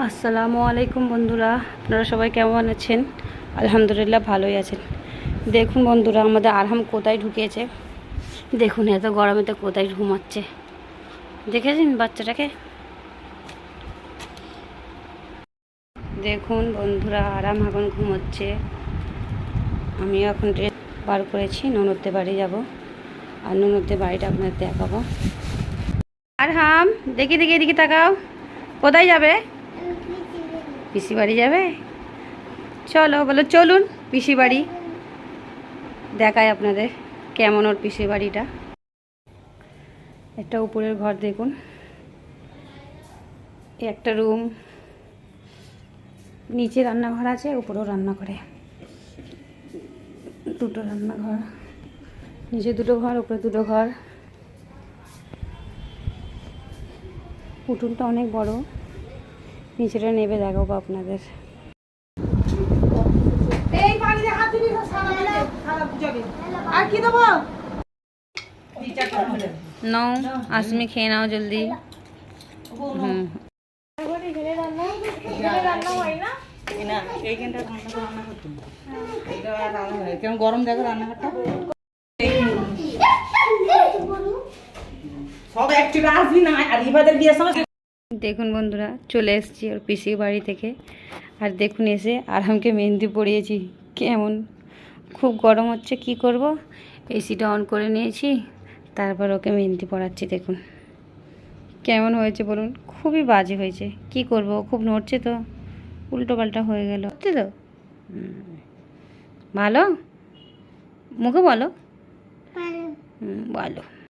আসসালামু আলাইকুম বন্ধুরা, আপনারা সবাই কেমন আছেন? আলহামদুলিল্লাহ ভালোই আছেন। দেখুন বন্ধুরা, আমাদের আরহাম কোথায় ঢুকিয়েছে দেখুন, এত গরমে তো কোথায় ঘুমাচ্ছে? দেখেছেন বাচ্চাটাকে? দেখুন বন্ধুরা আরাম এখন ঘুমোচ্ছে। আমি এখন ড্রেস বার করেছি ননদতে বাড়ি যাব। আর ননদতে বাড়িটা আপনাদের দেখাবো। আর হাম দেখি দেখি, এদিকে তাকাও। কোথায় যাবে? পিসি বাড়ি যাবে? চলো, বলো, চলুন পিসি বাড়ি। দেখায় আপনাদের কেমন ওর পিসি বাড়িটা। একটা উপরের ঘর দেখুন। একটা রুম। নিচে রান্নাঘর আছে, উপরেও রান্না করে দুটো রান্নাঘর। নিচে দুটো ঘর, উপরে দুটো ঘর। উঠোনটা অনেক বড়। নিচেটা নেবে দেখাবো আপনাদের। নাও আসমি খেয়ে নাও জলদি। হুম। গরম দেখো রান্নাঘরটা? সব একচুয়ালি আসবি না আর ইবাদের বিয়ের সময় দেখুন বন্ধুরা চলে এসেছি ওর পিসির বাড়ি থেকে। আর দেখুন এসে আরামকে মেহেন্দি পরিয়েছি। কেমন? খুব গরম হচ্ছে কি করব? এসিটা অন করে নিয়েছি তারপর ওকে মেহেন্দি পরাচ্ছি দেখুন। কেমন হয়েছে বলুন? খুবই বাজে হয়েছে। কি করব? খুব নড়ছে তো। উল্টো পাল্টা হয়ে গেল। হচ্ছে তো? ভালো? মুখে বলো। ভালো।